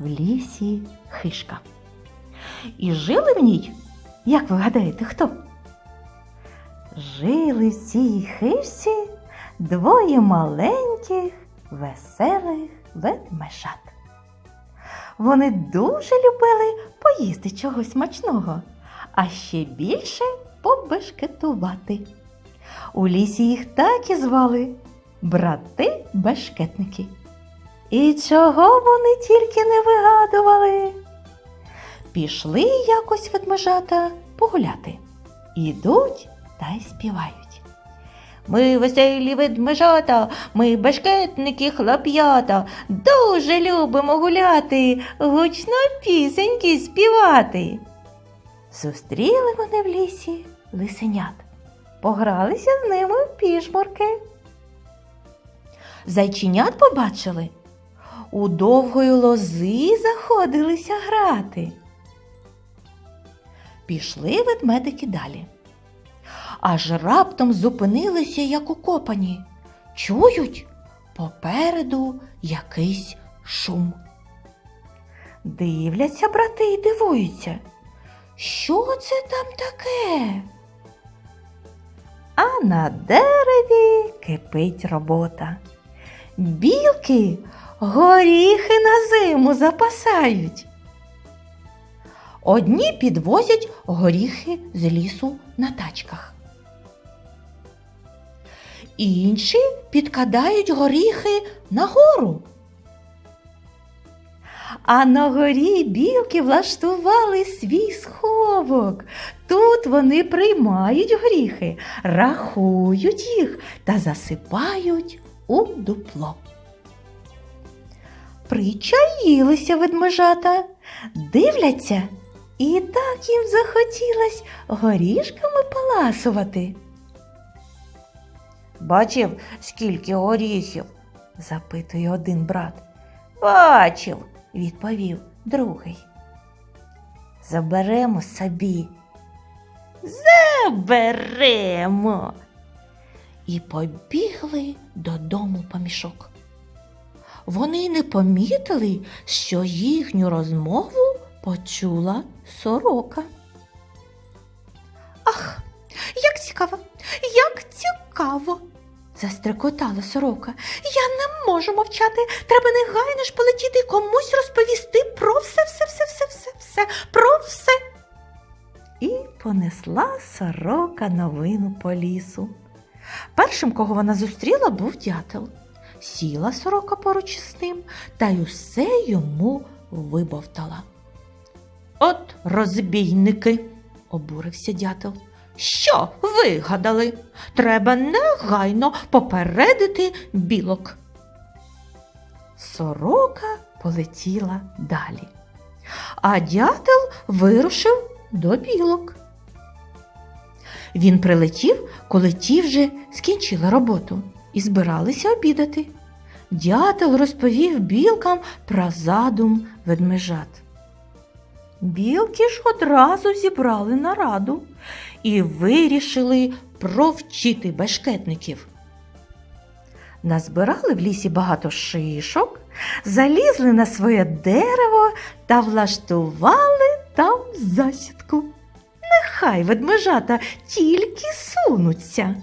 в лісі хишка. І жили в ній, як ви гадаєте, хто? Жили в цій хишці двоє маленьких, веселих ведмежат. Вони дуже любили поїсти чогось смачного, а ще більше побешкетувати. У лісі їх так і звали брати бешкетники. І чого вони тільки не вигадували. Пішли якось ведмежата погуляти. Ідуть та й співають. Ми веселі ведмежата, ми бешкетники хлоп'ята, дуже любимо гуляти, гучно пісеньки співати. Зустріли вони в лісі лисенят, погралися з ними в пішмурки. Зайченят побачили, у довгої лози заходилися грати. Пішли ведмедики далі. Аж раптом зупинилися, як укопані. Чують попереду якийсь шум. Дивляться брати і дивуються. Що це там таке? А на дереві кипить робота. Білки горіхи на зиму запасають. Одні підвозять горіхи з лісу на тачках. Інші підкидають горіхи нагору. А на горі білки влаштували свій сховок. Тут вони приймають горіхи, рахують їх та засипають у дупло. Причаїлися ведмежата, дивляться, і так їм захотілось горішками паласувати. Бачив, скільки горіхів? запитує один брат. Бачив, відповів другий. Заберемо собі. Заберемо. І побігли додому по мішок. Вони не помітили, що їхню розмову почула сорока. Ах, як цікаво, як цікаво. застрекотала сорока. Я не можу мовчати. Треба негайно ж полетіти і комусь розповісти про все, все, все, все, все, все, про все. І понесла сорока новину по лісу. Першим, кого вона зустріла, був дятел. Сіла сорока поруч із ним та й усе йому вибовтала. От розбійники, обурився дятел. Що вигадали? Треба негайно попередити білок. Сорока полетіла далі, а дятел вирушив до білок. Він прилетів, коли ті вже скінчили роботу і збиралися обідати. Дятел розповів білкам про задум ведмежат. Білки ж одразу зібрали нараду і вирішили провчити бешкетників. Назбирали в лісі багато шишок, залізли на своє дерево та влаштували там засідку. Нехай ведмежата тільки сунуться.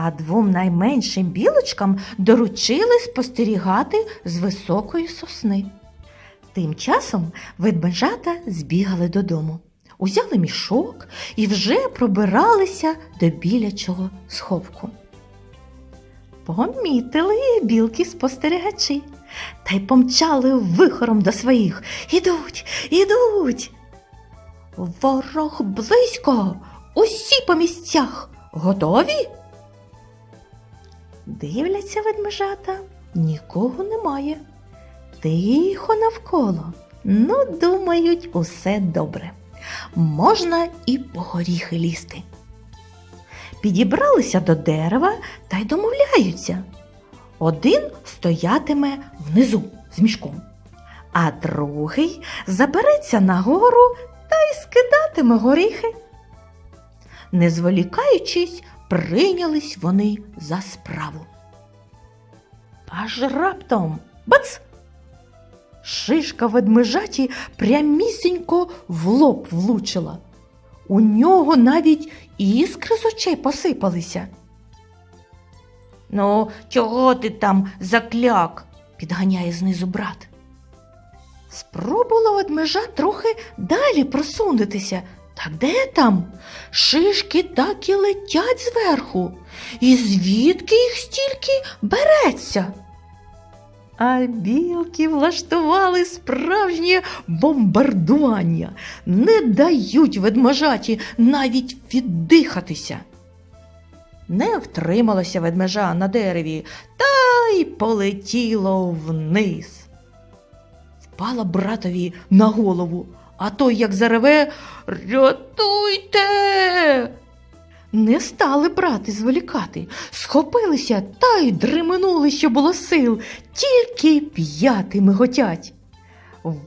А двом найменшим білочкам доручили спостерігати з високої сосни. Тим часом ведмежата збігали додому, узяли мішок і вже пробиралися до білячого сховку. Помітили білки спостерігачі та й помчали вихором до своїх. Ідуть, ідуть. Ворог близько, усі по місцях. Готові? Дивляться ведмежата, нікого немає. Тихо навколо. Ну, думають, усе добре. Можна і по горіхи лізти. Підібралися до дерева та й домовляються. Один стоятиме внизу з мішком, а другий забереться нагору та й скидатиме горіхи. Не зволікаючись, прийнялись вони за справу. Аж раптом бац! Шишка ведмежаті прямісінько в лоб влучила. У нього навіть іскри з очей посипалися. Ну, чого ти там закляк? підганяє знизу брат. Спробувала ведмежа трохи далі просунутися. Та де там? Шишки так і летять зверху. І звідки їх стільки береться? А білки влаштували справжнє бомбардування, не дають ведмежаті навіть віддихатися. Не втрималося ведмежа на дереві та й полетіло вниз. Впала братові на голову, а той, як зареве, рятуйте. Не стали брати зволікати, схопилися та й дременули, що було сил, тільки п'яти миготять.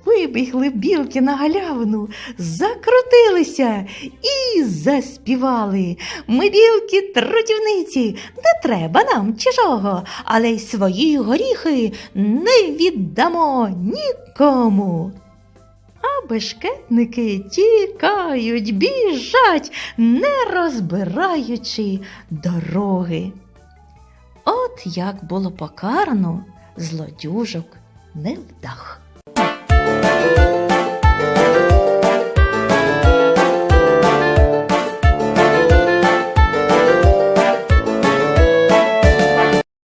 Вибігли білки на галявину, закрутилися і заспівали. Ми білки трутівниці, не треба нам чужого, але й свої горіхи не віддамо нікому. А бешкетники тікають, біжать, не розбираючи дороги. От як було покарано злодюжок невдах.